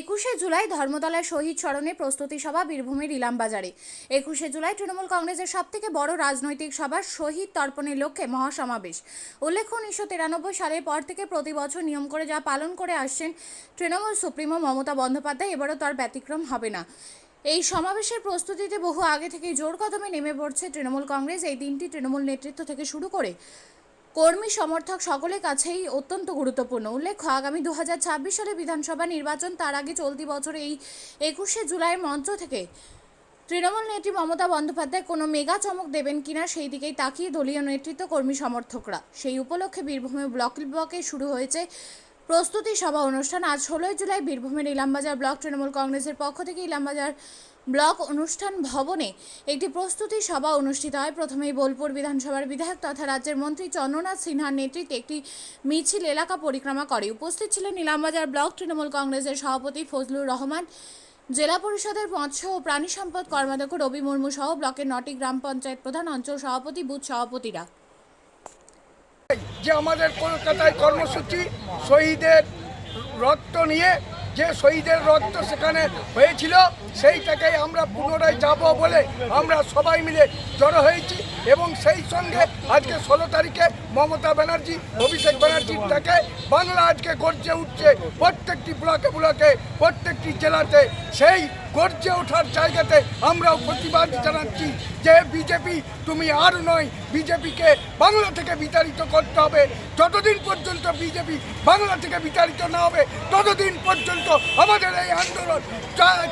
একুশে জুলাই ধর্মতলায় শহীদ স্মরণে প্রস্তুতি সভা বীরভূমের ইলামবাজারে। একুশে জুলাই তৃণমূল কংগ্রেসের সবথেকে বড় রাজনৈতিক সভা শহীদ তর্পণের লক্ষ্যে মহাসমাবেশ। উল্লেখ্য, উনিশশো তিরানব্বই সালের পর থেকে প্রতি বছর নিয়ম করে যা পালন করে আসছেন তৃণমূল সুপ্রিমো মমতা বন্দ্যোপাধ্যায়, এবারও তার ব্যতিক্রম হবে না। এই সমাবেশের প্রস্তুতিতে বহু আগে থেকেই জোর কদমে নেমে পড়ছে তৃণমূল কংগ্রেস। এই দিনটি তৃণমূল নেতৃত্ব থেকে শুরু করে কর্মী, সমর্থক সকলের কাছেই অত্যন্ত গুরুত্বপূর্ণ। উল্লেখ্য, আগামী দু হাজার ছাব্বিশ সালে বিধানসভা নির্বাচন, তার আগে চলতি বছর এই একুশে জুলাইয়ের মঞ্চ থেকে তৃণমূল নেত্রী মমতা বন্দ্যোপাধ্যায় কোনো মেগা চমক দেবেন কিনা সেই দিকেই তাকিয়ে দলীয় নেতৃত্ব কর্মী সমর্থকরা। সেই উপলক্ষে বীরভূমে ব্লক ব্লকে শুরু হয়েছে প্রস্তুতি সভা অনুষ্ঠান আজ ষোলোই জুলাই। বীরভূমের ইলামবাজার ব্লক তৃণমূল কংগ্রেসের পক্ষ থেকে ইলামবাজার ব্লক অনুষ্ঠান ভবনে একটি প্রস্তুতি সভা অনুষ্ঠিত হয়। প্রথমেই বোলপুর বিধানসভার বিধায়ক তথা রাজ্যের মন্ত্রী চন্দ্রনাথ সিনহার নেতৃত্বে একটি মিছিল এলাকা পরিক্রমা করে। উপস্থিত ছিলেন ইলামবাজার ব্লক তৃণমূল কংগ্রেসের সভাপতি ফজলুর রহমান, জেলা পরিষদের মৎস্য ও প্রাণী সম্পদ কর্মাধ্যক্ষ রবি মুর্মু সহ ব্লকের নটি গ্রাম পঞ্চায়েত প্রধান অঞ্চল সভাপতি, বুথ সভাপতিরা। যে আমাদের কলকাতায় কর্মসূচি, শহীদের রক্ত নিয়ে যে শহীদের রক্ত সেখানে হয়েছিল, সেইটাকেই আমরা পুনরায় যাব বলে আমরা সবাই মিলে জড়ো হয়েছি এবং সেই সঙ্গে আজকে ষোলো তারিখে মমতা ব্যানার্জি, অভিষেক ব্যানার্জির ডাকে বাংলা আজকে গর্জে উঠছে প্রত্যেকটি ব্লকে ব্লকে, প্রত্যেকটি জেলাতে। সেই গর্জে ওঠার জায়গাতে আমরাও প্রতিবাদ জানাচ্ছি যে বিজেপি, তুমি আর নয়, বিজেপিকে বাংলা থেকে বিতাড়িত করতে হবে। যতদিন পর্যন্ত বিজেপি বাংলা থেকে বিতাড়িত না হবে, ততদিন পর্যন্ত আমাদের এই আন্দোলন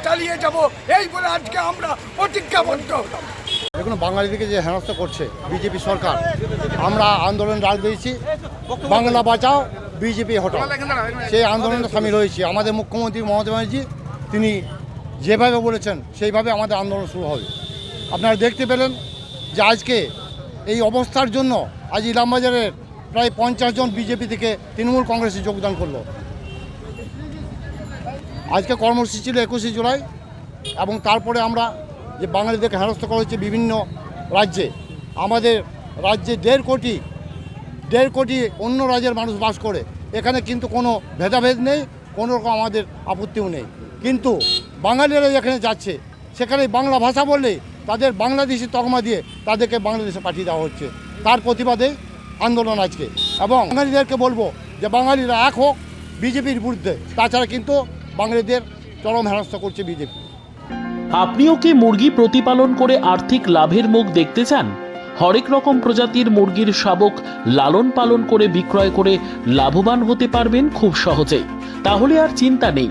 চালিয়ে যাব। এই বলে আজকে আমরা প্রতিজ্ঞাবদ্ধ হলাম। দেখুন, বাঙালিদেরকে যে হেনস্থা করছে বিজেপি সরকার, আমরা আন্দোলন ডাক দিয়েছি, বাংলা বাঁচাও, বিজেপি হটাও। সেই আন্দোলনে সামিল হয়েছি। আমাদের মুখ্যমন্ত্রী মমতা ব্যানার্জি, তিনি যেভাবে বলেছেন, সেইভাবে আমাদের আন্দোলন শুরু হবে। আপনারা দেখতে পেলেন যে আজকে এই অবস্থার জন্য আজ ইলামবাজারের প্রায় পঞ্চাশ জন বিজেপি থেকে তৃণমূল কংগ্রেসে যোগদান করল। আজকে কর্মসূচি ছিল একুশে জুলাই এবং তারপরে আমরা যে বাঙালিদেরকে হেনস্থ করা হচ্ছে বিভিন্ন রাজ্যে, আমাদের রাজ্যে দেড় কোটি দেড় কোটি অন্য রাজ্যের মানুষ বাস করে। এখানে কিন্তু কোনো ভেদাভেদ নেই, কোনো রকম আমাদের আপত্তিও নেই। কিন্তু বাঙালিরা যেখানে যাচ্ছে, সেখানে বাংলা ভাষা বললে তাদের বাংলাদেশি তকমা দিয়ে তাদেরকে বাংলাদেশে পাঠিয়ে দেওয়া হচ্ছে। তার প্রতিবাদে আন্দোলন আজকে। এবং বাঙালিদেরকে বলব যে বাঙালিরা এক হোক, বিজেপির বিরুদ্ধে। তাছাড়া কিন্তু বাঙালিদের চরম হেনস্থা করছে বিজেপি। আপনিও কি মুরগি প্রতিপালন করে আর্থিক লাভের মুখ দেখতে চান? হরেক রকম প্রজাতির মুরগির শাবক লালন পালন করে বিক্রয় করে লাভবান হতে পারবেন খুব সহজেই। তাহলে আর চিন্তা নেই।